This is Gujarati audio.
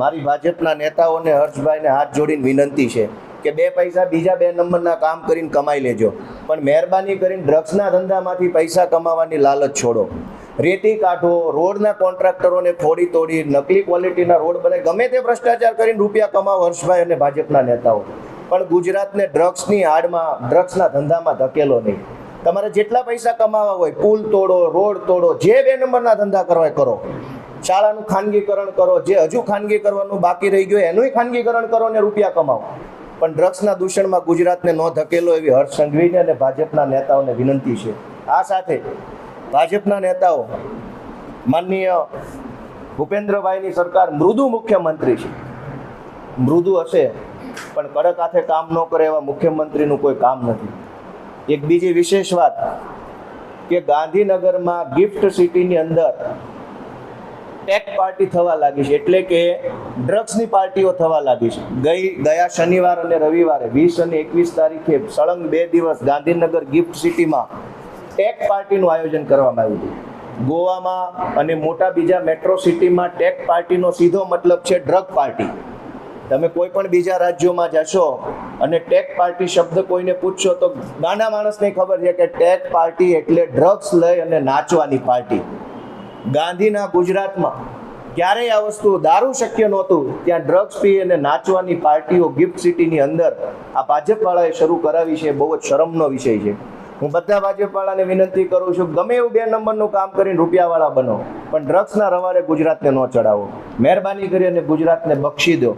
મારી ભાજપના નેતાઓને હર્ષભાઈને હાથ જોડીને વિનંતી છે કે બે પૈસા બીજા બે નંબરના કામ કરીને કમાઈ લેજો. પણ મહેરબાની કરીને ડ્રગ્સના ધંધામાંથી પૈસા કમાવાની લાલચ છોડો. રેતી કાઢો, રોડના કોન્ટ્રાક્ટરોને ફોડી તોડી, નકલી ક્વોલિટીના રોડ બને ગમે તે ભ્રષ્ટાચાર કરીને રૂપિયા કમાવો હર્ષભાઈ અને ભાજપના નેતાઓ. પણ ગુજરાતને ડ્રગ્સની આડમાં ડ્રગ્સના ધંધામાં ધકેલો નહીં. તમારે જેટલા પૈસા કમાવા હોય, પુલ તોડો, રોડ તોડો, જે બે નંબરના ધંધા કરવા કરો. શાળાનું ખાનગીકરણ કરો, જે હજુ ખાનગી કરવાનું બાકી રહી ગયું એનુંય ખાનગીકરણ કરો ને રૂપિયા કમાવો. પણ ડ્રગ્સના દૂષણમાં ગુજરાતને ન ધકેલો એવી હર્ષ સંઘવીને અને ભાજપના નેતાઓને વિનંતી છે. આ સાથે ભાજપના નેતાઓ માનનીય ભૂપેન્દ્રભાઈની સરકાર મૃદુ મુખ્યમંત્રી છે. મૃદુ હશે, પણ કડક હાથે કામ ન કરે એવા મુખ્યમંત્રીનું કોઈ કામ નથી. એક બીજી વિશેષ વાત કે ગાંધીનગરમાં ગિફ્ટ સિટીની અંદર ટેક પાર્ટી થવા લાગી છે. એટલે કે ડ્રગ્સની પાર્ટીઓ થવા લાગી છે. ગઈ, ગયા શનિવાર અને રવિવારે, વીસ અને એકવીસ તારીખે સળંગ બે દિવસ ગાંધીનગર ગિફ્ટ સિટીમાં ટેક પાર્ટીનું આયોજન કરવામાં આવ્યું હતું. ગોવામાં અને મોટા બીજા મેટ્રો સિટીમાં ટેક પાર્ટીનો સીધો મતલબ છે ડ્રગ પાર્ટી તમે કોઈ પણ બીજા રાજ્યોમાં જશો અને ટેક પાર્ટી શબ્દ કોઈને પૂછશો તો નાના માણસને ખબર છે કે ટેક પાર્ટી એટલે ડ્રગ્સ લઈ અને નાચવાની પાર્ટી ગાંધીના ગુજરાતમાં ક્યારેય આ વસ્તુ દારૂ શક્ય નહોતું. ત્યાં ડ્રગ્સ પી અને નાચવાની પાર્ટીઓ ગિફ્ટ સિટીની અંદર આ ભાજપવાળાએ શરૂ કરાવી છે. બહુ જ શરમનો વિષય છે. હું બધા ભાજપવાળાને વિનંતી કરું છું, ગમે એવું બે નંબરનું કામ કરીને રૂપિયાવાળા બનો, પણ ડ્રગ્સના રવારે ગુજરાતને ન ચડાવો. મહેરબાની કરી અને ગુજરાતને બક્ષી દો.